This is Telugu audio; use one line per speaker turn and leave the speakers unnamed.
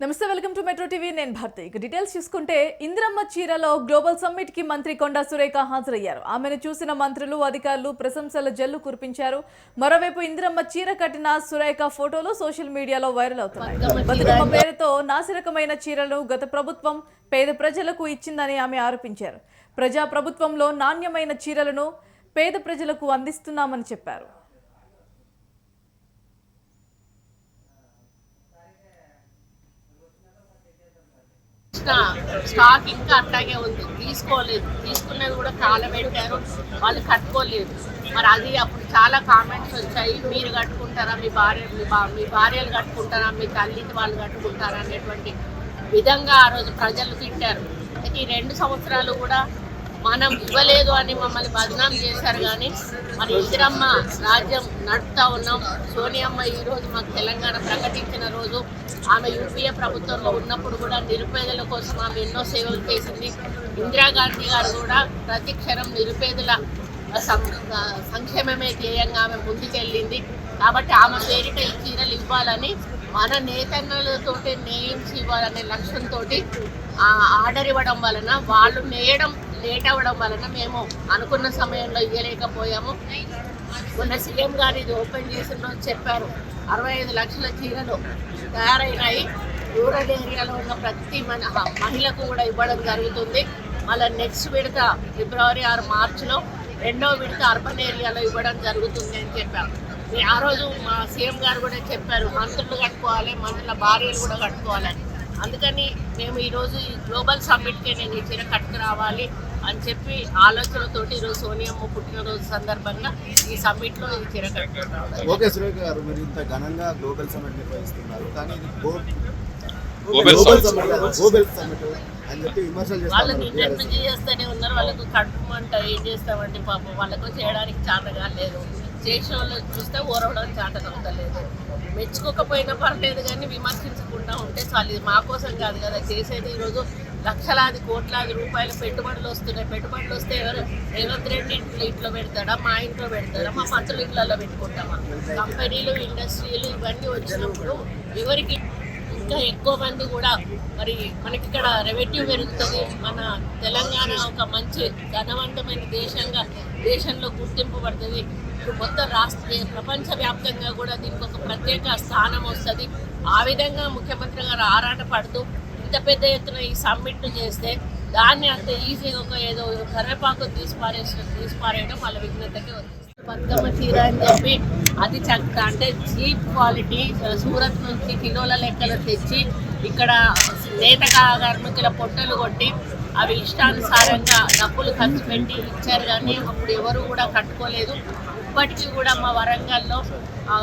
నమస్తే వెల్కమ్ టు మెట్రో టీవీ. నేను భారతి. ఇక డీటెయిల్స్ చూసుకుంటే ఇందిరమ్మ చీరలో గ్లోబల్ సమ్మిట్కి మంత్రి కొండా సురేఖ హాజరయ్యారు. ఆమెను చూసిన మంత్రులు అధికారులు ప్రశంసల జల్లు కురిపించారు. మరోవైపు ఇందిరమ్మ చీర కట్టిన సురేఖ ఫోటోలు సోషల్ మీడియాలో వైరల్ అవుతున్నాయి. బతుకమ్మ పేరుతో నాసిరకమైన చీరలను గత ప్రభుత్వం పేద ప్రజలకు ఇచ్చిందని ఆమె ఆరోపించారు. ప్రజా ప్రభుత్వంలో నాణ్యమైన చీరలను పేద ప్రజలకు అందిస్తున్నామని చెప్పారు.
ఇంకా స్టాక్ ఇంకా అట్లాగే ఉంది. తీసుకోలేదు. తీసుకున్నది కూడా కాలబెట్టారు వాళ్ళు కట్టుకోలేదు. మరి అది అప్పుడు చాలా కామెంట్స్ వచ్చాయి. మీరు కట్టుకుంటారా? మీ భార్య మీ బా మీ భార్యలు కట్టుకుంటారా? మీ తల్లికి వాళ్ళు కట్టుకుంటారా? అనేటువంటి విధంగా ఆ రోజు ప్రజలు తిట్టారు. అయితే ఈ రెండు సంవత్సరాలు కూడా మనం ఇవ్వలేదు అని మమ్మల్ని బదనాం చేశారు కానీ మరి ఇందిరమ్మ రాజ్యం నడుపుతా ఉన్నాం. సోనియమ్మ ఈ రోజు మాకు తెలంగాణ ప్రకటించిన రోజు ఆమె యూపీఏ ప్రభుత్వంలో ఉన్నప్పుడు కూడా నిరుపేదల కోసం ఆమె ఎన్నో సేవలు చేసింది. ఇందిరాగాంధీ గారు కూడా ప్రతి క్షణం నిరుపేదల సంక్షేమమే ధ్యేయంగా ఆమె ముందుకెళ్ళింది. కాబట్టి ఆమె పేరిట ఈ చీరలు ఇవ్వాలని మన నేతన్నలతోటి నేయించి ఇవ్వాలనే లక్ష్యంతో ఆర్డర్ ఇవ్వడం వలన వాళ్ళు నేయడం లేట్ అవ్వడం వలన మేము అనుకున్న సమయంలో ఇవ్వలేకపోయాము మొన్న సీఎం గారు ఇది ఓపెన్ చేసిన రోజు చెప్పారు. అరవై ఐదు లక్షల చీరలు తయారైనాయి. రూరల్ ఏరియాలో ఉన్న ప్రతి మన మహిళకు కూడా ఇవ్వడం జరుగుతుంది. మళ్ళీ నెక్స్ట్ విడత ఫిబ్రవరి ఆరు మార్చిలో రెండో విడత అర్బన్ ఏరియాలో ఇవ్వడం జరుగుతుంది అని చెప్పారు. ఆ రోజు మా సీఎం గారు కూడా చెప్పారు మంత్రులు కట్టుకోవాలి మంత్రుల భార్యలు కూడా కట్టుకోవాలని. అందుకని మేము ఈరోజు ఈ గ్లోబల్ సమ్మిట్కే నేను ఈ చీర కట్టుకురావాలి అని చెప్పి ఆలోచనతోటి ఈరోజు సోనియమ్మ పుట్టినరోజు సందర్భంగా ఈ సమ్మిట్లో ఈ చీర కట్టుకుంటాం
ఓకే సురేఖ గారు మీరు ఇంత ఘనంగా గ్లోబల్ సమ్మిట్ నిర్వహిస్తున్నారు. కానీ ఇది
గ్లోబల్ సమ్మిట్.
గ్లోబల్ సమ్మిట్ అని చెప్పి విమర్శలు
చేస్తూనే ఉన్నారు. వాళ్ళకు కట్టుమంట ఏం చేస్తామంటే పాపం. వాళ్ళకు చేయడానికి చేతగా లేదు చేసిన వాళ్ళు చూస్తే ఓరవడం చేతగా ఉండలేదు మెచ్చుకోకపోయినా పర్లేదు కానీ విమర్శించకుండా ఉంటే చాలు. ఇది మా కోసం కాదు కదా. చేసేది ఈరోజు లక్షలాది కోట్లాది రూపాయల పెట్టుబడులు వస్తున్నాయి. పెట్టుబడులు వస్తే ఎవరు? రేవంత్ రెడ్డి ఇంట్లో ఇంట్లో పెడతాడా? మా ఇంట్లో పెడతాడా? మా పంతులు ఇళ్ళల్లో పెట్టుకుంటామా? కంపెనీలు ఇండస్ట్రీలు ఇవన్నీ వచ్చినప్పుడు ఎవరికి ఇంకా ఎక్కువ మంది కూడా మరి మనకి ఇక్కడ రెవెన్యూ పెరుగుతుంది. మన తెలంగాణ ఒక మంచి ధనవంతమైన దేశంగా దేశంలో గుర్తింపు పడుతుంది. ఇప్పుడు మొత్తం రాష్ట్ర ప్రపంచవ్యాప్తంగా కూడా దీనికి ఒక ప్రత్యేక స్థానం వస్తుంది. ఆ విధంగా ముఖ్యమంత్రి గారు ఆరాట పడుతూ ఇంత పెద్ద ఎత్తున ఈ సమ్మిట్ చేస్తే దాన్ని అంత ఈజీగా ఒక ఏదో కరివేపాకు తీసిపారేసి తీసిపారేయడం వాళ్ళ విఘ్నతకి ఉంది బతుకమ్మ చీర అని చెప్పి అది చక్క అంటే చీప్ క్వాలిటీ సూరత్ నుంచి కిలోల లెక్కలు తెచ్చి ఇక్కడ నేత కార్మికుల పొట్టలు కొట్టి అవి ఇష్టానుసారంగా డబ్బులు ఖర్చు పెట్టి ఇచ్చారు కానీ అప్పుడు ఎవరు కూడా కట్టుకోలేదు. ఇప్పటికీ కూడా మా వరంగల్లో